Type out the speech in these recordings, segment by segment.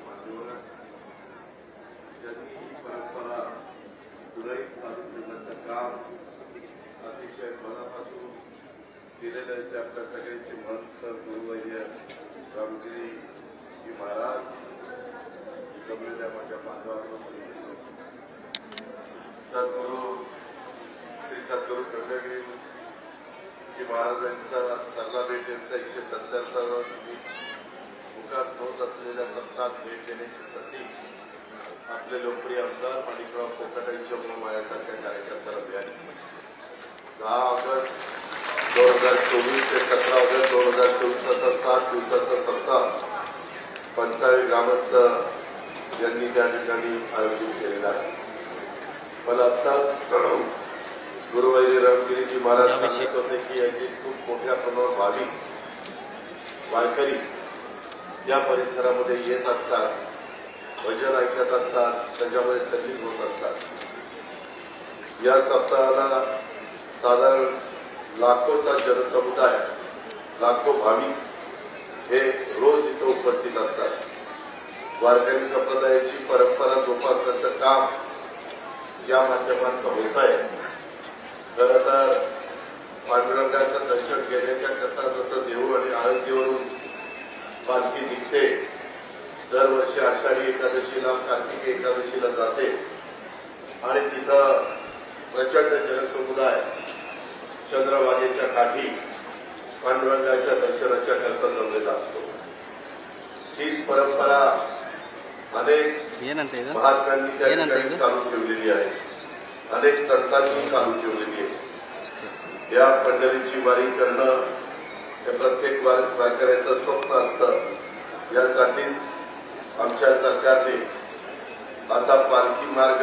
मान्यवर ज्यांनी ही परंपरा पुढे चालू ठेवण्याचं काम अतिशय मनापासून केलेलं आहे. ते आपल्या सगळ्यांचे मन सर गुरुवर्य रामगिरी महाराज जमलेल्या माझ्या बांधवांना सांगितलं सद्गुरू श्री सद्गुरू गंगागिरी जी महाराजांचा सरला भेट यांचा एकशे सत्तरचा मुखात होत असलेल्या सप्ताहात भेट देण्याची संधी आपले लोकप्रिय आमदार माणिकराव कोकटांच्या माझ्यासारख्या कार्यकर्त्याला मिळाली. दहा ऑगस्ट दोन हजार चोवीस ते सतरा ऑगस्ट दोन हजार चोवीस असा सात दिवसाचा सप्ताह पंचाळी ग्रामस्थ यांनी त्या ठिकाणी आयोजित केलेला आहे. मला आत्ताच गुरुवारी रामगिरीजी महाराज सांगत होते की याची खूप मोठ्या प्रमाणावर भाविक वारकरी या परिसरामध्ये येत असतात भजन ऐकत असतात त्याच्यामध्ये तल्लीन होत असतात. या सप्ताहाला साधारण लाखोचा जनसमुदाय लाखो भाविक हे रोज इथं उपस्थित असतात. वारकरी संप्रदायाची परंपरा जोपासण्याचं काम या माध्यमातून होत आहे. खरं तर पांडुरंगाचं दर्शन घेण्याच्या करता जसं देऊळ आणि आळंदीवरून पालखी निघते दरवर्षी आषाढी एकादशीला कार्तिक एकादशीला जाते आणि तिथं प्रचंड जनसमुदाय चंद्रभागेच्या काठी पांडुरंगाच्या दर्शनाच्या करता जमलेला असतो. हीच परंपरा अनेक महात्म्यांनी त्या ठिकाणी चालू ठेवलेली आहे. अनेक संतांनी चालू ठेवलेली आहे. या पंढरीची वारी करणं हे प्रत्येक वारकऱ्याचं स्वप्न असतं. यासाठीच आमच्या सरकारने आता पालखी मार्ग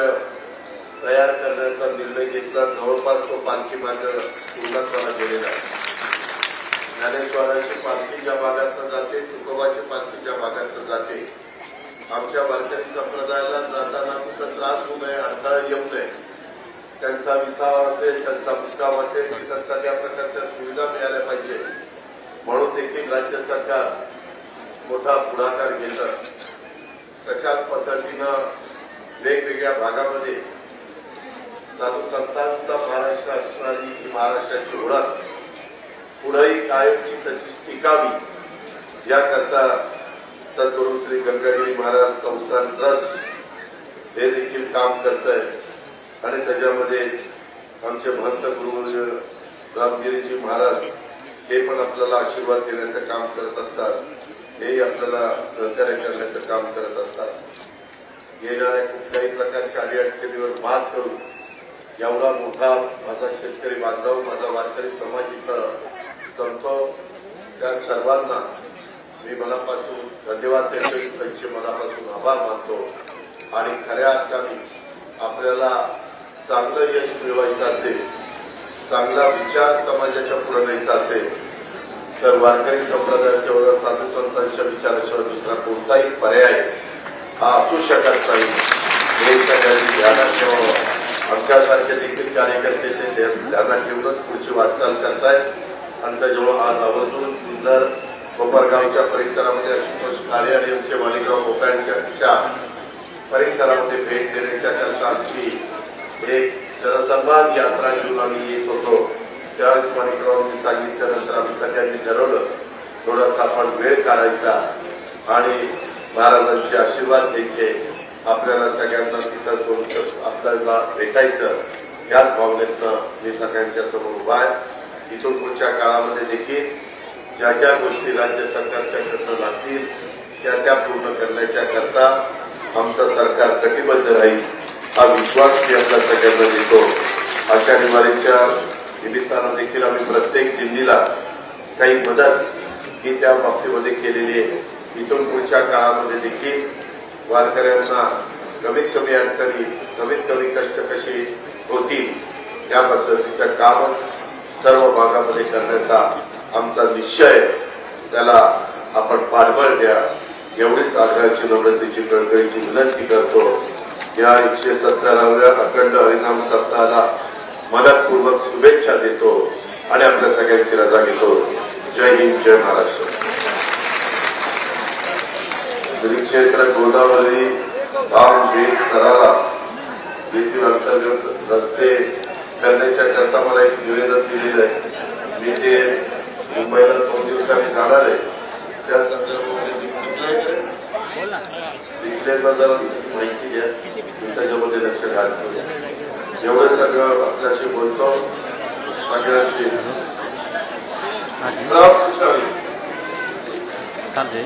तयार करण्याचा निर्णय घेतला. जवळपास तो पालखी मार्ग पूर्णत्वाला गेलेला ज्ञानेश्वराची पालखी ज्या भागातनं जाते तुकोबाची पालखी ज्या भागातनं जाते आमच्या वारकरी संप्रदायाला जाताना कुठं त्रास होऊ नये अडथळा येऊ नये त्यांचा विसाव असेल त्यांचा मुस्काव असेल त्यांचा त्या प्रकारच्या सुविधा मिळाल्या पाहिजे. म्हणून देखील राज्य सरकार मोठा पुढाकार घेतं. तशाच पद्धतीनं वेगवेगळ्या भागामध्ये साधू संतांचा महाराष्ट्र असणारी ही महाराष्ट्राची ओळख पुढेही कायमची तशी टिकावी याकरता सद्गुरू श्री गंगागिरी महाराज संस्थान ट्रस्ट हे देखील काम करत आहे आणि त्याच्यामध्ये आमचे महंत गुरु रामगिरीजी महाराज ते पण आपल्याला आशीर्वाद देण्याचं काम करत असतात हेही आपल्याला सहकार्य करण्याचं काम करत असतात. येणाऱ्या कुठल्याही प्रकारच्या अडीअडचणीवर मात करून एवढा मोठा माझा शेतकरी बांधव माझा वारकरी समाज इथं जमतो त्या सर्वांना मी मनापासून धन्यवाद देतो त्यांचे मनापासून आभार मानतो. आणि खऱ्या अर्थाने आपल्याला चांगलं यश मिळवायचं असेल चांगला विचार समाजाच्या पुढे न्यायचा असेल तर वारकरी संप्रदायाशिवाय साधू संतांच्या विचाराशिवाय दुसरा कोणताही पर्याय हा असू शकत नाही. हे सगळ्यांनी ध्यानात ठेवावं. आमच्यासारखे देखील कार्यकर्ते ते ध्यानात ठेवूनच पुढची वाटचाल करतायत आणि त्याच्यामुळे आज आवर्जून सुंदर कोपरगावच्या परिसरामध्ये आशुतोष काळे आणि आमचे माणिकराव कोपऱ्यांच्या परिसरामध्ये भेट देण्याच्या करता आमची एक जनसंवाद यात्रा घेऊन आम्ही येत होतो. त्यावेळेस माणिकरावांनी सांगितल्यानंतर आम्ही सगळ्यांनी ठरवलं थोडासा आपण वेळ काढायचा आणि महाराजांचे आशीर्वाद घ्यायचे. आपल्याला सगळ्यांना तिथं दोन आपल्याला भेटायचं. याच भावनेतनं मी सगळ्यांच्या समोर उभा आहे. इथून पुढच्या काळामध्ये देखील ज्या ज्या गोष्टी राज्य सरकारच्या कसं लागतील त्या त्या पूर्ण करण्याच्या करता आमचं सरकार कटिबद्ध राहील. हा विश्वास मी आपल्या सगळ्यांना देतो. अशा दिवाळीच्या निमित्तानं देखील आम्ही प्रत्येक जिल्ह्याला काही मदत ही त्या बाबतीमध्ये केलेली आहे. इथून पुढच्या काळामध्ये देखील वारकऱ्यांना कमीत कमी अडचणी कमीत कमी कष्ट कशी होतील या पद्धतीचं कामच सर्व भागामध्ये करण्याचा आमचा निश्चय त्याला आपण पाठबळ द्या. एवढीच आग्रहाची नम्रतेची कळकळीची विनंती करतो. या एकशे सत्तराव्या अखंड हरिनाम सप्ताहाला मनपूर्वक शुभेच्छा देतो आणि आपल्या सगळ्यांची रजा घेतो. जय हिंद जय महाराष्ट्र. क्षेत्र गोदावरी धाम गेट सराला येथील अंतर्गत रस्ते करण्याच्या करता मला एक निवेदन दिलेलं आहे. मी ते मुंबईला दोन दिवसांनी जाणार आहे. त्या संदर्भात डिक्लेअरला जरा माहिती घ्या मी त्याच्यामध्ये लक्ष घालतो एवढं सगळं आपल्याशी बोलतो सगळ्यांशी रामकृष्ण हरी. चालते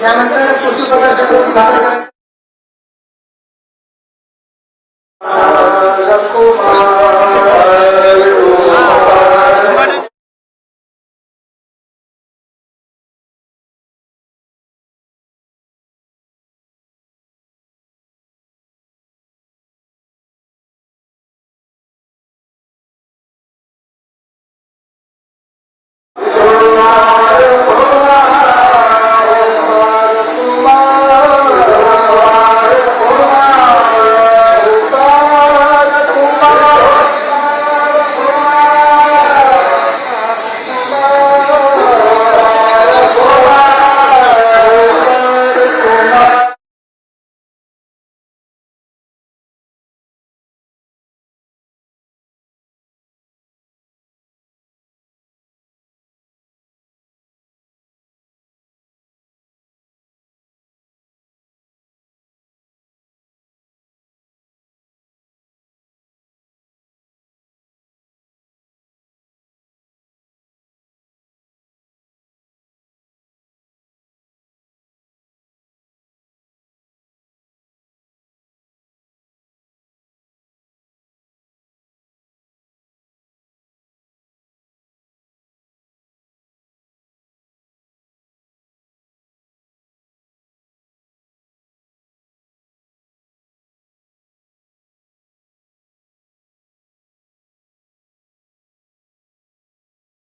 त्यानंतर कृषी प्रकाशन सादर